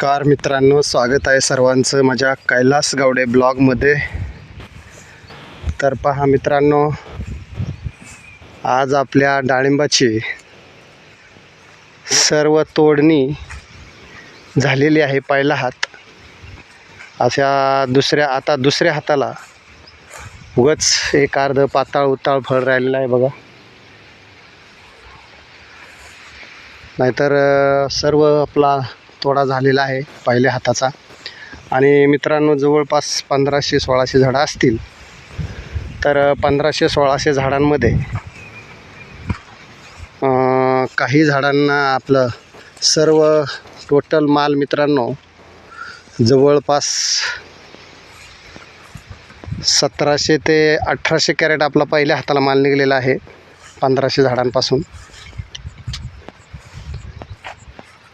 नमस्कार मित्रांनो स्वागत आहे सर्वांचं माझ्या कैलास गावडे ब्लॉगमध्ये तर पहा मित्रांनो आज आपल्या डाळिंबाची सर्व तोडणी झालेली आहे पहिला हात. अशा दुसऱ्या आता दुसऱ्या हाताला उगच एक अर्ध पाताळ उताळ फळ राहिलेलं आहे बघा. नाहीतर सर्व आपला तोडा झालेला आहे पहिल्या हाताचा. आणि मित्रांनो जवळपास पंधराशे सोळाशे झाडं असतील. तर पंधराशे सोळाशे झाडांमध्ये काही झाडांना आपलं सर्व टोटल माल मित्रांनो जवळपास सतराशे ते अठराशे कॅरेट आपला पहिल्या हाताला माल निघलेला आहे पंधराशे झाडांपासून.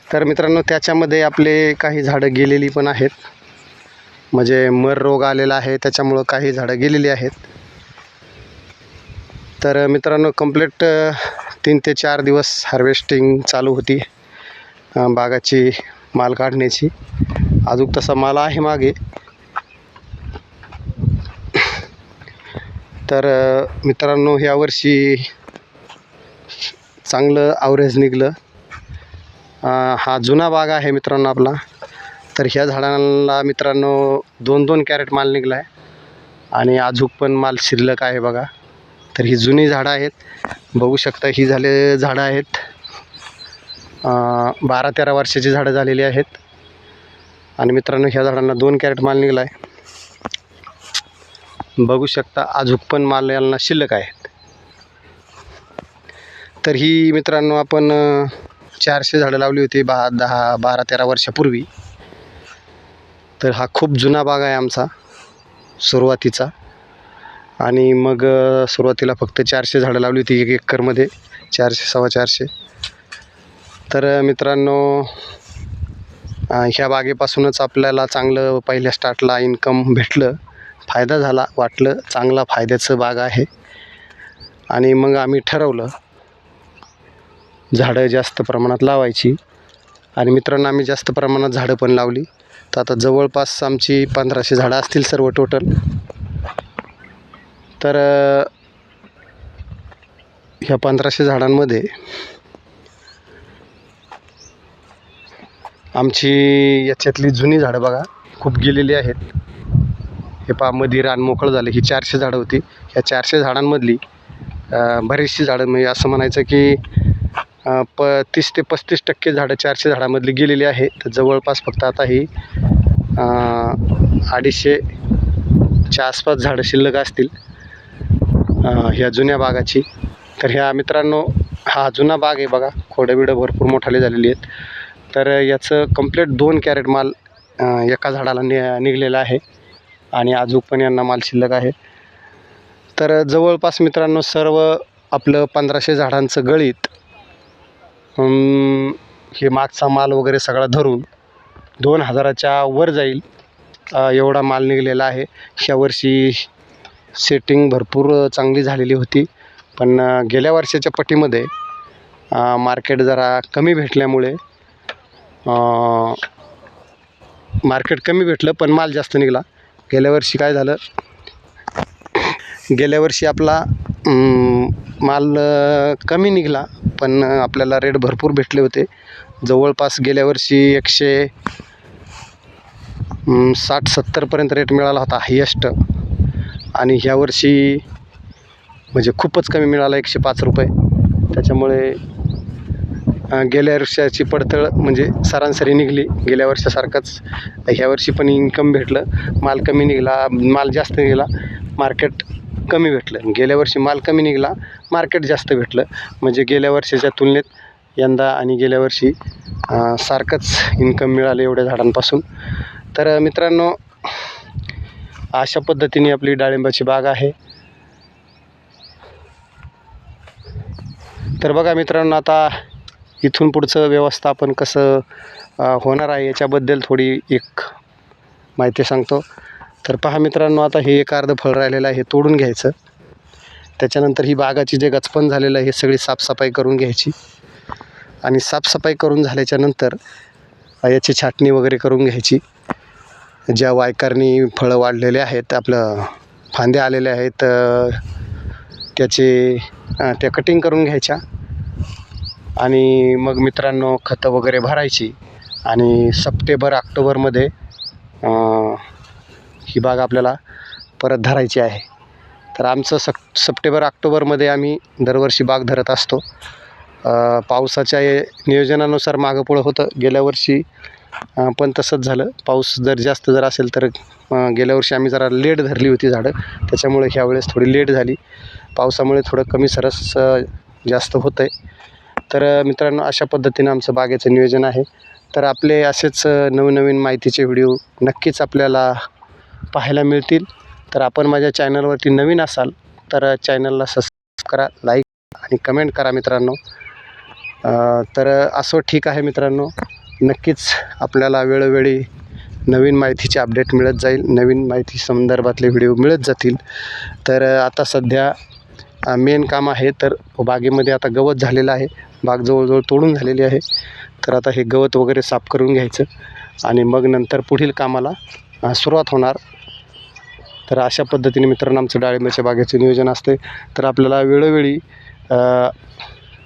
तर मित्रांनो त्याच्यामध्ये आपले काही झाडं गेलेली पण आहेत. म्हणजे मर रोग आलेला आहे त्याच्यामुळं काही झाडं गेलेली आहेत. तर मित्रांनो कंप्लीट तीन ते चार दिवस हार्वेस्टिंग चालू होती बागाची माल काढण्याची. अजून तसा माल आहे मागे. तर मित्रांनो यावर्षी चांगलं आवरेज निघलं. हा जुना बाग आहे मित्रांनो आपला. तर ह्या झाडांना मित्रांनो दोन दोन कॅरेट माल निघला आहे आणि आजूक पण माल शिल्लक आहे बघा. तर ही जुनी झाडं आहेत. बघू शकता ही झाले झाडं आहेत. बारा तेरा वर्षाची झाडं झालेली आहेत. आणि मित्रांनो ह्या झाडांना दोन कॅरेट माल निघला आहे बघू शकता आजूक पण माल यांना शिल्लक आहेत. तर ही मित्रांनो आपण चारशे झाडं लावली होती बा दहा बारा तेरा वर्षापूर्वी. तर हा खूप जुना बाग आहे आमचा सुरुवातीचा. आणि मग सुरुवातीला फक्त चारशे झाडं लावली होती एक एकरमध्ये चारशे सव्वा चारशे. तर मित्रांनो ह्या बागेपासूनच आपल्याला चांगलं पहिल्या स्टार्टला इन्कम भेटलं फायदा झाला वाटलं चांगला फायद्याचं बाग आहे. आणि मग आम्ही ठरवलं झाडं जास्त प्रमाणात लावायची. आणि मित्रांनो आम्ही जास्त प्रमाणात झाडं पण लावली. तर आता जवळपास आमची पंधराशे झाडं असतील सर्व टोटल तर ह्या पंधराशे झाडांमध्ये आमची याच्यातली जुनी झाडं बघा खूप गेलेली आहेत. हे पा मधी रान मोकळं झालं. ही चारशे झाडं होती. ह्या चारशे झाडांमधली बरीचशी झाडं म्हणजे असं म्हणायचं की प तीस ते पस्तीस टक्के झाडं चारशे झाडामधली गेलेली आहे. तर जवळपास फक्त आता ही अडीचशेच्या आसपास झाडं शिल्लक असतील ह्या जुन्या बागाची. तर ह्या मित्रांनो हा जुना बाग आहे बघा. खोडं बिडं भरपूर मोठाले झालेली आहेत. तर याचं कंप्लीट दोन कॅरेट माल एका झाडाला नि निघलेला आहे. आणि अजून पण यांना माल शिल्लक आहे. तर जवळपास मित्रांनो सर्व आपलं पंधराशे झाडांचं गळीत हे मागचा माल वगैरे सगळा धरून दोन हजाराच्या वर जाईल. एवढा माल निघलेला आहे. ह्या वर्षी सेटिंग भरपूर चांगली झालेली होती. पण गेल्या वर्षाच्या पटीमध्ये मार्केट जरा कमी भेटल्यामुळे मार्केट कमी भेटलं पण माल जास्त निघाला. गेल्या वर्षी काय झालं? गेल्या वर्षी आपला माल कमी निघाला पण आपल्याला रेट भरपूर भेटले होते. जवळपास गेल्या वर्षी एकशे साठ सत्तरपर्यंत रेट मिळाला होता हायेस्ट आणि ह्या वर्षी म्हणजे खूपच कमी मिळाला एकशे पाच रुपये. त्याच्यामुळे गेल्या वर्षाची पडतळ म्हणजे सरासरी निघली गेल्या वर्षासारखंच. ह्या वर्षी पण इन्कम भेटलं माल कमी निघाला माल जास्त निघाला. मार्केट कमी भेटलं. गेल्या वर्षी माल कमी निघाला मार्केट जास्त भेटलं. म्हणजे गेल्या वर्षाच्या तुलनेत यंदा आणि गेल्या वर्षी सारखंच इन्कम मिळालं एवढ्या झाडांपासून. तर मित्रांनो अशा पद्धतीने आपली डाळिंबाची बाग आहे. तर बघा मित्रांनो आता इथून पुढचं व्यवस्थापन कसं होणार आहे याच्याबद्दल थोडी एक माहिती सांगतो. तर पहा मित्रांनो आता हे एक अर्ध फळ राहिलेलं आहे हे तोडून घ्यायचं. त्याच्यानंतर ही बागाची जे गचपण झालेलं आहे हे सगळी साफसफाई करून घ्यायची. आणि साफसफाई करून झाल्याच्यानंतर याची छाटणी वगैरे करून घ्यायची. ज्या वायकारणी फळं वाढलेले आहेत आपलं फांद्या आलेल्या आहेत त्याचे त्या कटिंग करून घ्यायच्या. आणि मग मित्रांनो खतं वगैरे भरायची. आणि सप्टेंबर ऑक्टोबरमध्ये ही बाग आपल्याला परत धरायची आहे. तर आमचं सक सप्टेंबर ऑक्टोबरमध्ये आम्ही दरवर्षी बाग धरत असतो. पावसाच्या नियोजनानुसार मागं पुढं होतं. गेल्या वर्षी पण तसंच झालं. पाऊस जर जास्त जर असेल तर गेल्या वर्षी आम्ही जरा लेट धरली होती झाडं. त्याच्यामुळे ह्यावेळेस थोडी लेट झाली. पावसामुळे थोडं कमी सरस जास्त होतं आहे तर मित्रांनो अशा पद्धतीनं आमचं बागेचं नियोजन आहे. तर आपले असेच नवनवीन माहितीचे व्हिडिओ नक्कीच आपल्याला पाहायला मिळतील. तर आपण माझ्या चॅनलवरती नवीन असाल तर चॅनलला सबस्क्राईब करा लाईक आणि कमेंट करा मित्रांनो. तर असं ठीक आहे मित्रांनो. नक्कीच आपल्याला वेळोवेळी नवीन माहितीचे अपडेट मिळत जाईल. नवीन माहिती संदर्भातले व्हिडिओ मिळत जातील. तर आता सध्या मेन काम आहे तर बागेमध्ये आता गवत झालेलं आहे. बाग जवळजवळ तोडून झालेली आहे. तर आता हे गवत वगैरे साफ करून घ्यायचं आणि मग नंतर पुढील कामाला सुरुवात होणार. तर अशा पद्धतीने मित्रांनो आमचं डाळिंबाच्या बागेचं नियोजन असते तर आपल्याला वेळोवेळी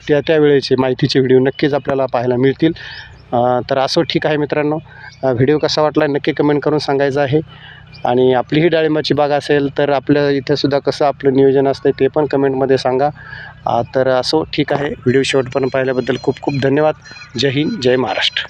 त्या त्या वेळेचे माहितीचे व्हिडिओ नक्कीच आपल्याला पाहायला मिळतील. तर असं ठीक आहे मित्रांनो. व्हिडिओ कसा वाटला नक्की कमेंट करून सांगायचं आहे. आणि आपली ही डाळिंबाची बाग असेल तर आपल्या इथंसुद्धा कसं आपलं नियोजन असतं ते पण कमेंटमध्ये सांगा. तर असो ठीक आहे. व्हिडिओ शेवटपर्यंत पाहिल्याबद्दल खूप खूप धन्यवाद. जय हिंद जय महाराष्ट्र.